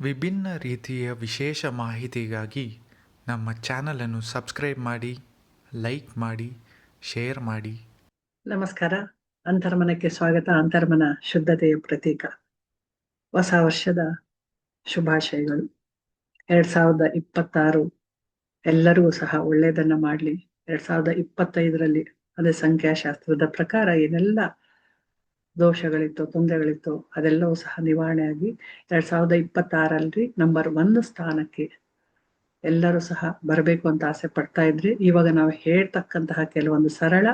ವಿಭಿನ್ನ ರೀತಿಯ ವಿಶೇಷ ಮಾಹಿತಿಗಾಗಿ ನಮ್ಮ ಚಾನಲನ್ನು ಸಬ್ಸ್ಕ್ರೈಬ್ ಮಾಡಿ, ಲೈಕ್ ಮಾಡಿ, ಶೇರ್ ಮಾಡಿ. ನಮಸ್ಕಾರ. ಅಂತರ್ಮನಕ್ಕೆ ಸ್ವಾಗತ. ಅಂತರ್ಮನ ಶುದ್ಧತೆಯ ಪ್ರತೀಕ. ಹೊಸ ವರ್ಷದ ಶುಭಾಶಯಗಳು. ಎರಡ್ ಸಾವಿರದ ಇಪ್ಪತ್ತಾರು ಎಲ್ಲರಿಗೂ ಸಹ ಒಳ್ಳೆಯದನ್ನ ಮಾಡಲಿ. ಎರಡ್ ಸಾವಿರದ ಇಪ್ಪತ್ತೈದರಲ್ಲಿ ಅದೇ ಸಂಖ್ಯಾಶಾಸ್ತ್ರದ ಪ್ರಕಾರ ಏನೆಲ್ಲ ದೋಷಗಳಿತ್ತು, ತೊಂದರೆಗಳಿತ್ತು, ಅದೆಲ್ಲವೂ ಸಹ ನಿವಾರಣೆ ಆಗಿ ಎರಡ್ ಸಾವಿರದ ಇಪ್ಪತ್ತಾರಲ್ಲಿ ನಂಬರ್ ಒನ್ ಸ್ಥಾನಕ್ಕೆ ಎಲ್ಲರೂ ಸಹ ಬರಬೇಕು ಅಂತ ಆಸೆ ಪಡ್ತಾ ಇದ್ರಿ ಇವಾಗ ನಾವು ಹೇಳ್ತಕ್ಕಂತಹ ಕೆಲವೊಂದು ಸರಳ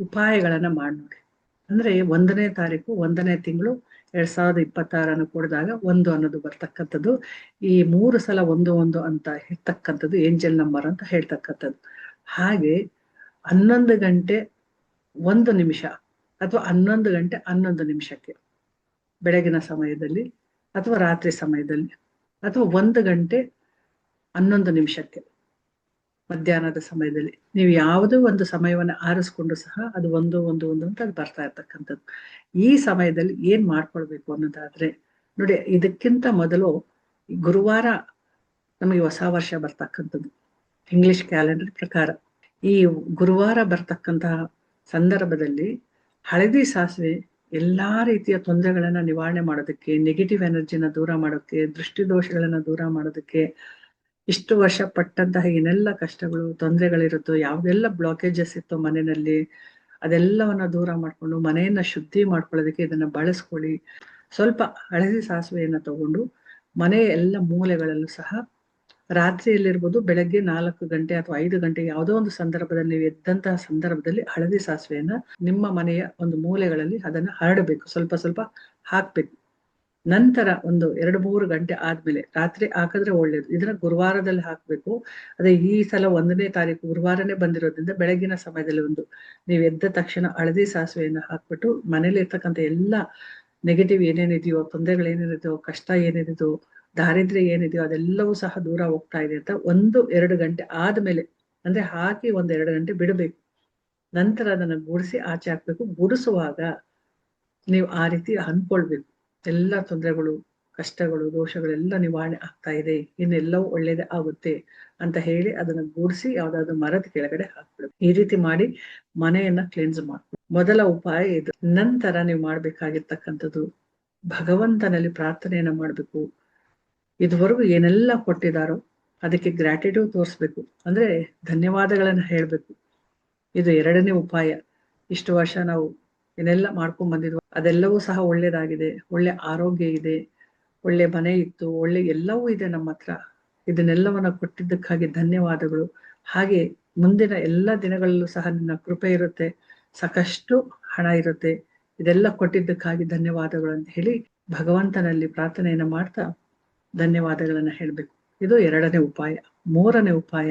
ಉಪಾಯಗಳನ್ನ ಮಾಡಿ ನೋಡಿ ಅಂದ್ರೆ ಒಂದನೇ ತಾರೀಕು, ಒಂದನೇ ತಿಂಗಳು ಎರಡ್ ಸಾವಿರದ ಇಪ್ಪತ್ತಾರನ್ನು ಕೂಡಿದಾಗ ಒಂದು ಅನ್ನೋದು ಬರ್ತಕ್ಕಂಥದ್ದು. ಈ ಮೂರು ಸಲ ಒಂದು ಒಂದು ಅಂತ ಹೇಳ್ತಕ್ಕಂಥದ್ದು ಏಂಜಲ್ ನಂಬರ್ ಅಂತ ಹೇಳ್ತಕ್ಕಂಥದ್ದು. ಹಾಗೆ ಹನ್ನೊಂದು ಗಂಟೆ ಒಂದು ನಿಮಿಷ ಅಥವಾ ಹನ್ನೊಂದು ಗಂಟೆ ಹನ್ನೊಂದು ನಿಮಿಷಕ್ಕೆ, ಬೆಳಗಿನ ಸಮಯದಲ್ಲಿ ಅಥವಾ ರಾತ್ರಿ ಸಮಯದಲ್ಲಿ, ಅಥವಾ ಒಂದು ಗಂಟೆ ಹನ್ನೊಂದು ನಿಮಿಷಕ್ಕೆ ಮಧ್ಯಾಹ್ನದ ಸಮಯದಲ್ಲಿ. ನೀವು ಯಾವುದೋ ಒಂದು ಸಮಯವನ್ನು ಆರಿಸ್ಕೊಂಡು ಸಹ ಅದು ಒಂದು ಒಂದು ಒಂದು ಅಂತ ಅದು ಬರ್ತಾ ಇರ್ತಕ್ಕಂಥದ್ದು. ಈ ಸಮಯದಲ್ಲಿ ಏನ್ ಮಾಡ್ಕೊಳ್ಬೇಕು ಅನ್ನೋದಾದ್ರೆ, ನೋಡಿ, ಇದಕ್ಕಿಂತ ಮೊದಲು ಗುರುವಾರ ನಮಗೆ ಹೊಸ ವರ್ಷ ಬರ್ತಕ್ಕಂಥದ್ದು. ಇಂಗ್ಲಿಷ್ ಕ್ಯಾಲೆಂಡರ್ ಪ್ರಕಾರ. ಈ ಗುರುವಾರ ಬರ್ತಕ್ಕಂತಹ ಸಂದರ್ಭದಲ್ಲಿ ಹಳದಿ ಸಾಸಿವೆ ಎಲ್ಲಾ ರೀತಿಯ ತೊಂದರೆಗಳನ್ನ ನಿವಾರಣೆ ಮಾಡೋದಕ್ಕೆ ನೆಗೆಟಿವ್ ಎನರ್ಜಿನ ದೂರ ಮಾಡೋಕ್ಕೆ ದೃಷ್ಟಿ ದೋಷಗಳನ್ನ ದೂರ ಮಾಡೋದಕ್ಕೆ, ಇಷ್ಟು ವರ್ಷ ಪಟ್ಟಂತಹ ಏನೆಲ್ಲ ಕಷ್ಟಗಳು, ತೊಂದರೆಗಳಿರುತ್ತೋ, ಯಾವ್ದೆಲ್ಲ ಬ್ಲಾಕೇಜಸ್ ಇತ್ತು ಮನೆಯಲ್ಲಿ, ಅದೆಲ್ಲವನ್ನ ದೂರ ಮಾಡ್ಕೊಂಡು, ಮನೆಯನ್ನ ಶುದ್ಧಿ ಮಾಡ್ಕೊಳ್ಳೋದಕ್ಕೆ ಇದನ್ನ ಬಳಸ್ಕೊಳ್ಳಿ. ಸ್ವಲ್ಪ ಹಳದಿ ಸಾಸಿವೆಯನ್ನ ತಗೊಂಡು ಮನೆಯ ಎಲ್ಲ ಮೂಲೆಗಳಲ್ಲೂ ಸಹ ರಾತ್ರಿಯಲ್ಲಿರ್ಬೋದು ಬೆಳಗ್ಗೆ ನಾಲ್ಕು ಗಂಟೆ ಅಥವಾ ಐದು ಗಂಟೆ ಯಾವುದೋ ಒಂದು ಸಂದರ್ಭದಲ್ಲಿ, ನೀವು ಎದ್ದಂತಹ ಸಂದರ್ಭದಲ್ಲಿ ಹಳದಿ ಸಾಸಿವೆಯನ್ನ ನಿಮ್ಮ ಮನೆಯ ಒಂದು ಮೂಲೆಗಳಲ್ಲಿ ಅದನ್ನ ಹರಡಬೇಕು. ಸ್ವಲ್ಪ ಸ್ವಲ್ಪ ಹಾಕ್ಬೇಕು. ನಂತರ ಒಂದು ಎರಡು ಮೂರು ಗಂಟೆ ಆದ್ಮೇಲೆ ರಾತ್ರಿ ಹಾಕಿದ್ರೆ ಒಳ್ಳೇದು. ಇದನ್ನ ಗುರುವಾರದಲ್ಲಿ ಹಾಕ್ಬೇಕು. ಅದೇ ಈ ಸಲ ಒಂದನೇ ತಾರೀಕು ಗುರುವಾರನೇ ಬಂದಿರೋದ್ರಿಂದ ಬೆಳಗಿನ ಸಮಯದಲ್ಲಿ ಒಂದು ನೀವು ಎದ್ದ ತಕ್ಷಣ ಹಳದಿ ಸಾಸಿವೆಯನ್ನು ಹಾಕ್ಬಿಟ್ಟು ಮನೇಲಿ ಇರ್ತಕ್ಕಂಥ ಎಲ್ಲ ನೆಗೆಟಿವ್ ಏನೇನಿದೆಯೋ ತೊಂದರೆಗಳು ಏನೇನಿದೆಯೋ ಕಷ್ಟ ಏನೇನಿದೆಯೋ ದಾರಿದ್ರ್ಯ ಏನಿದೆಯೋ ಅದೆಲ್ಲವೂ ಸಹ ದೂರ ಹೋಗ್ತಾ ಇದೆ ಅಂತ ಒಂದು ಎರಡು ಗಂಟೆ ಆದ್ಮೇಲೆ, ಅಂದ್ರೆ ಹಾಕಿ ಒಂದ್ ಎರಡು ಗಂಟೆ ಬಿಡಬೇಕು. ನಂತರ ಅದನ್ನ ಗುಡಿಸಿ ಆಚೆ ಹಾಕ್ಬೇಕು. ಗುಡಿಸುವಾಗ ನೀವು ಆ ರೀತಿ ಅನ್ಕೊಳ್ಬೇಕು ಎಲ್ಲ ತೊಂದರೆಗಳು, ಕಷ್ಟಗಳು, ದೋಷಗಳೆಲ್ಲ ನಿವಾರಣೆ ಆಗ್ತಾ ಇದೆ. ಇನ್ನೆಲ್ಲವೂ ಒಳ್ಳೇದೇ ಆಗುತ್ತೆ ಅಂತ ಹೇಳಿ ಅದನ್ನ ಗೂಡಿಸಿ ಯಾವ್ದಾದ್ರು ಮರದ ಕೆಳಗಡೆ ಹಾಕ್ಬಿಡು ಈ ರೀತಿ ಮಾಡಿ ಮನೆಯನ್ನ ಕ್ಲೆನ್ಸ್ ಮಾಡ್ಬೇಕು. ಮೊದಲ ಉಪಾಯ ಇದು. ನಂತರ ನೀವು ಮಾಡ್ಬೇಕಾಗಿರ್ತಕ್ಕಂಥದ್ದು ಭಗವಂತನಲ್ಲಿ ಪ್ರಾರ್ಥನೆಯನ್ನ ಮಾಡ್ಬೇಕು. ಇದುವರೆಗೂ ಏನೆಲ್ಲ ಕೊಟ್ಟಿದಾರೋ ಅದಕ್ಕೆ ಗ್ರ್ಯಾಟಿಟ್ಯೂಡ್ ತೋರಿಸ್ಬೇಕು. ಅಂದ್ರೆ ಧನ್ಯವಾದಗಳನ್ನ ಹೇಳ್ಬೇಕು. ಇದು ಎರಡನೇ ಉಪಾಯ. ಇಷ್ಟು ವರ್ಷ ನಾವು ಏನೆಲ್ಲ ಮಾಡ್ಕೊಂಡ್ ಬಂದಿದ್ವು ಅದೆಲ್ಲವೂ ಸಹ ಒಳ್ಳೇದಾಗಿದೆ. ಒಳ್ಳೆ ಆರೋಗ್ಯ ಇದೆ. ಒಳ್ಳೆ ಮನೆ ಇತ್ತು. ಒಳ್ಳೆ ಎಲ್ಲವೂ ಇದೆ ನಮ್ಮ ಹತ್ರ. ಇದನ್ನೆಲ್ಲವನ್ನ ಕೊಟ್ಟಿದ್ದಕ್ಕಾಗಿ ಧನ್ಯವಾದಗಳು. ಹಾಗೆ ಮುಂದಿನ ಎಲ್ಲ ದಿನಗಳಲ್ಲೂ ಸಹ ನಿನ್ನ ಕೃಪೆ ಇರುತ್ತೆ. ಸಾಕಷ್ಟು ಹಣ ಇರುತ್ತೆ. ಇದೆಲ್ಲ ಕೊಟ್ಟಿದ್ದಕ್ಕಾಗಿ ಧನ್ಯವಾದಗಳು ಅಂತ ಹೇಳಿ ಭಗವಂತನಲ್ಲಿ ಪ್ರಾರ್ಥನೆಯನ್ನ ಮಾಡ್ತಾ ಧನ್ಯವಾದಗಳನ್ನ ಹೇಳ್ಬೇಕು. ಇದು ಎರಡನೇ ಉಪಾಯ. ಮೂರನೇ ಉಪಾಯ,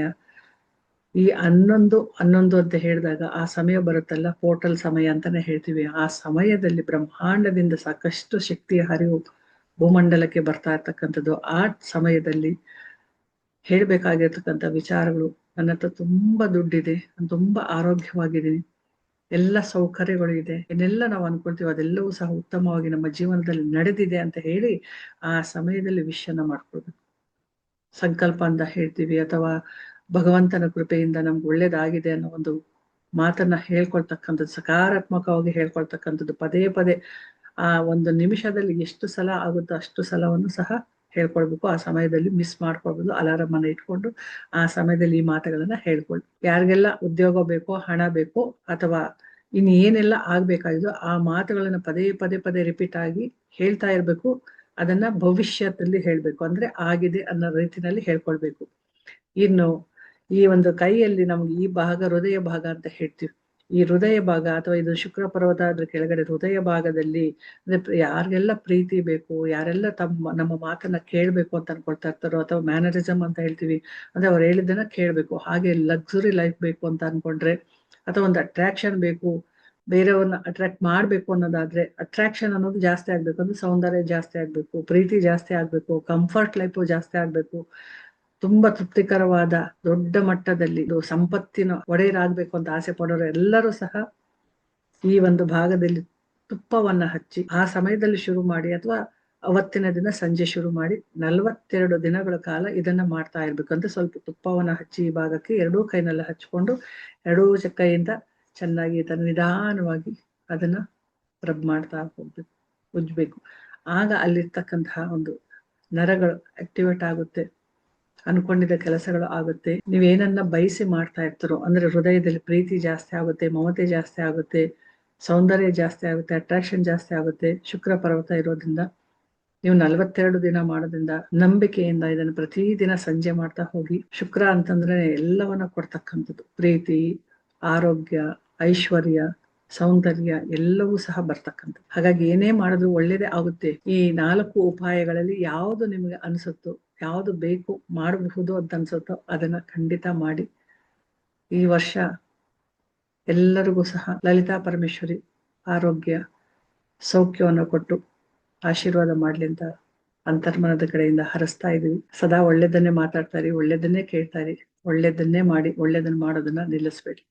ಈ ಹನ್ನೊಂದು ಹನ್ನೊಂದು ಅಂತ ಹೇಳಿದಾಗ ಆ ಸಮಯ ಬರುತ್ತಲ್ಲ ಪೋರ್ಟಲ್ ಸಮಯ ಅಂತಾನೆ ಹೇಳ್ತೀವಿ. ಆ ಸಮಯದಲ್ಲಿ ಬ್ರಹ್ಮಾಂಡದಿಂದ ಸಾಕಷ್ಟು ಶಕ್ತಿಯ ಹರಿವು ಭೂಮಂಡಲಕ್ಕೆ ಬರ್ತಾ ಇರ್ತಕ್ಕಂಥದ್ದು. ಆ ಸಮಯದಲ್ಲಿ ಹೇಳ್ಬೇಕಾಗಿರ್ತಕ್ಕಂಥ ವಿಚಾರಗಳು ನನ್ನ ಹತ್ರ ತುಂಬಾ ದುಡ್ಡಿದೆ, ನಾನು ತುಂಬಾ ಆರೋಗ್ಯವಾಗಿದ್ದೀನಿ. ಎಲ್ಲ ಸೌಕರ್ಯಗಳು ಇದೆ. ಏನೆಲ್ಲ ನಾವು ಅನ್ಕೊಳ್ತೀವಿ ಅದೆಲ್ಲವೂ ಸಹ ಉತ್ತಮವಾಗಿ ನಮ್ಮ ಜೀವನದಲ್ಲಿ ನಡೆದಿದೆ ಅಂತ ಹೇಳಿ ಆ ಸಮಯದಲ್ಲಿ ವಿಷಯನ ಮಾಡ್ಕೊಳ್ಬೇಕು. ಸಂಕಲ್ಪ ಅಂತ ಹೇಳ್ತೀವಿ ಅಥವಾ ಭಗವಂತನ ಕೃಪೆಯಿಂದ ನಮ್ಗೆ ಒಳ್ಳೇದಾಗಿದೆ ಅನ್ನೋ ಒಂದು ಮಾತನ್ನ ಹೇಳ್ಕೊಳ್ತಕ್ಕಂಥದ್ದು, ಸಕಾರಾತ್ಮಕವಾಗಿ ಹೇಳ್ಕೊಳ್ತಕ್ಕಂಥದ್ದು ಪದೇ ಪದೇ ಆ ಒಂದು ನಿಮಿಷದಲ್ಲಿ ಎಷ್ಟು ಸಲ ಆಗುತ್ತೋ ಅಷ್ಟು ಸಲವನ್ನು ಸಹ ಹೇಳ್ಕೊಳ್ಬೇಕು. ಆ ಸಮಯದಲ್ಲಿ ಮಿಸ್ ಮಾಡ್ಕೊಳ್ಬೋದು ಅಲಾರಂ ಅನ್ನ ಇಟ್ಕೊಂಡು ಆ ಸಮಯದಲ್ಲಿ ಈ ಮಾತುಗಳನ್ನ ಹೇಳ್ಕೊಳ್ಳಿ ಯಾರಿಗೆಲ್ಲ ಉದ್ಯೋಗ ಬೇಕೋ, ಹಣ ಬೇಕೋ ಅಥವಾ ಇನ್ನೇನೆಲ್ಲ ಏನೆಲ್ಲ ಆಗ್ಬೇಕಾಗಿದೋ ಆ ಮಾತುಗಳನ್ನ ಪದೇ ಪದೇ ಪದೇ ರಿಪೀಟ್ ಆಗಿ ಹೇಳ್ತಾ ಇರ್ಬೇಕು. ಅದನ್ನ ಭವಿಷ್ಯದಲ್ಲಿ ಹೇಳ್ಬೇಕು. ಅಂದ್ರೆ ಆಗಿದೆ ಅನ್ನೋ ರೀತಿನಲ್ಲಿ ಹೇಳ್ಕೊಳ್ಬೇಕು. ಇನ್ನು ಈ ಒಂದು ಕೈಯಲ್ಲಿ ನಮ್ಗೆ ಈ ಭಾಗ, ಹೃದಯ ಭಾಗ ಅಂತ ಹೇಳ್ತೀವಿ. ಈ ಹೃದಯ ಭಾಗ ಅಥವಾ ಇದು ಶುಕ್ರ ಪರ್ವತ ಅದ್ರ ಕೆಳಗಡೆ ಹೃದಯ ಭಾಗದಲ್ಲಿ, ಅಂದ್ರೆ ಯಾರಿಗೆಲ್ಲ ಪ್ರೀತಿ ಬೇಕು, ಯಾರೆಲ್ಲ ತಮ್ಮ, ನಮ್ಮ ಮಾತನ್ನ ಕೇಳ್ಬೇಕು ಅಂತ ಅನ್ಕೊಳ್ತಾ ಇರ್ತಾರೋ ಅಥವಾ ಮ್ಯಾನರಿಸಮ್ ಅಂತ ಹೇಳ್ತೀವಿ, ಅಂದ್ರೆ ಅವ್ರು ಹೇಳಿದ್ದನ್ನ ಕೇಳ್ಬೇಕು. ಹಾಗೆ ಲಕ್ಸುರಿ ಲೈಫ್ ಬೇಕು ಅಂತ ಅನ್ಕೊಂಡ್ರೆ ಅಥವಾ ಒಂದು ಅಟ್ರಾಕ್ಷನ್ ಬೇಕು, ಬೇರೆಯವ್ರನ್ನ ಅಟ್ರಾಕ್ಟ್ ಮಾಡ್ಬೇಕು ಅನ್ನೋದಾದ್ರೆ ಅಟ್ರಾಕ್ಷನ್ ಅನ್ನೋದು ಜಾಸ್ತಿ ಆಗ್ಬೇಕು, ಅಂದ್ರೆ ಸೌಂದರ್ಯ ಜಾಸ್ತಿ ಆಗ್ಬೇಕು, ಪ್ರೀತಿ ಜಾಸ್ತಿ ಆಗ್ಬೇಕು ಕಂಫರ್ಟ್ ಲೈಫು ಜಾಸ್ತಿ ಆಗ್ಬೇಕು. ತುಂಬಾ ತೃಪ್ತಿಕರವಾದ ದೊಡ್ಡ ಮಟ್ಟದಲ್ಲಿ ಸಂಪತ್ತಿನ ಒಡೆಯರಾಗಬೇಕು ಅಂತ ಆಸೆ ಪಡೋರು ಎಲ್ಲರೂ ಸಹ ಈ ಒಂದು ಭಾಗದಲ್ಲಿ ತುಪ್ಪವನ್ನ ಹಚ್ಚಿ ಆ ಸಮಯದಲ್ಲಿ ಶುರು ಮಾಡಿ ಅಥವಾ ಅವತ್ತಿನ ದಿನ ಸಂಜೆ ಶುರು ಮಾಡಿ ನಲವತ್ತೆರಡು ದಿನಗಳ ಕಾಲ ಇದನ್ನ ಮಾಡ್ತಾ ಇರ್ಬೇಕು ಅಂತ ಸ್ವಲ್ಪ ತುಪ್ಪವನ್ನ ಹಚ್ಚಿ ಈ ಭಾಗಕ್ಕೆ ಎರಡೂ ಕೈನೆಲ್ಲ ಹಚ್ಕೊಂಡು ಎರಡೂ ಕೈಯಿಂದ ಚೆನ್ನಾಗಿ ಇದನ್ನ ನಿಧಾನವಾಗಿ ಅದನ್ನ ರಬ್ ಮಾಡ್ತಾ ಹೋಗ್ಬೇಕು ಉಜ್ಬೇಕು. ಆಗ ಅಲ್ಲಿರ್ತಕ್ಕಂತಹ ಒಂದು ನರಗಳು ಆಕ್ಟಿವೇಟ್ ಆಗುತ್ತೆ. ಅನ್ಕೊಂಡಿದ್ದ ಕೆಲಸಗಳು ಆಗುತ್ತೆ. ನೀವೇನನ್ನ ಬಯಸಿ ಮಾಡ್ತಾ ಇರ್ತಾರೋ, ಅಂದ್ರೆ ಹೃದಯದಲ್ಲಿ ಪ್ರೀತಿ ಜಾಸ್ತಿ ಆಗುತ್ತೆ, ಮಮತೆ ಜಾಸ್ತಿ ಆಗುತ್ತೆ, ಸೌಂದರ್ಯ ಜಾಸ್ತಿ ಆಗುತ್ತೆ ಅಟ್ರಾಕ್ಷನ್ ಜಾಸ್ತಿ ಆಗುತ್ತೆ, ಶುಕ್ರ ಪರ್ವತ ಇರೋದ್ರಿಂದ, ನೀವು ನಲವತ್ತೆರಡು ದಿನ ಮಾಡೋದ್ರಿಂದ ನಂಬಿಕೆಯಿಂದ ಇದನ್ನು ಪ್ರತಿದಿನ ಸಂಜೆ ಮಾಡ್ತಾ ಹೋಗಿ, ಶುಕ್ರ ಅಂತಂದ್ರೆ ಎಲ್ಲವನ್ನ ಕೊಡ್ತಕ್ಕಂಥದ್ದು. ಪ್ರೀತಿ, ಆರೋಗ್ಯ, ಐಶ್ವರ್ಯ, ಸೌಂದರ್ಯ ಎಲ್ಲವೂ ಸಹ ಬರ್ತಕ್ಕಂಥ ಹಾಗಾಗಿ ಏನೇ ಮಾಡಿದ್ರು ಒಳ್ಳೇದೇ ಆಗುತ್ತೆ. ಈ ನಾಲ್ಕು ಉಪಾಯಗಳಲ್ಲಿ ಯಾವುದು ನಿಮಗೆ ಅನಿಸುತ್ತೋ ಯಾವುದು ಬೇಕು ಮಾಡಬಹುದು ಅಂತ ಅನ್ಸುತ್ತೋ ಅದನ್ನ ಖಂಡಿತ ಮಾಡಿ. ಈ ವರ್ಷ ಎಲ್ಲರಿಗೂ ಸಹ ಲಲಿತಾ ಪರಮೇಶ್ವರಿ ಆರೋಗ್ಯ ಸೌಖ್ಯವನ್ನು ಕೊಟ್ಟು ಆಶೀರ್ವಾದ ಮಾಡ್ಲಿ ಅಂತ ಅಂತರ್ಮನದ ಕಡೆಯಿಂದ ಹರಿಸ್ತಾ ಇದೀವಿ. ಸದಾ ಒಳ್ಳೇದನ್ನೇ ಮಾತಾಡ್ತಾರಿ ಒಳ್ಳೇದನ್ನೇ ಕೇಳ್ತಾರಿ ಒಳ್ಳೇದನ್ನೇ ಮಾಡಿ ಒಳ್ಳೇದನ್ನ ಮಾಡೋದನ್ನ ನಿಲ್ಲಿಸ್ಬೇಡಿ.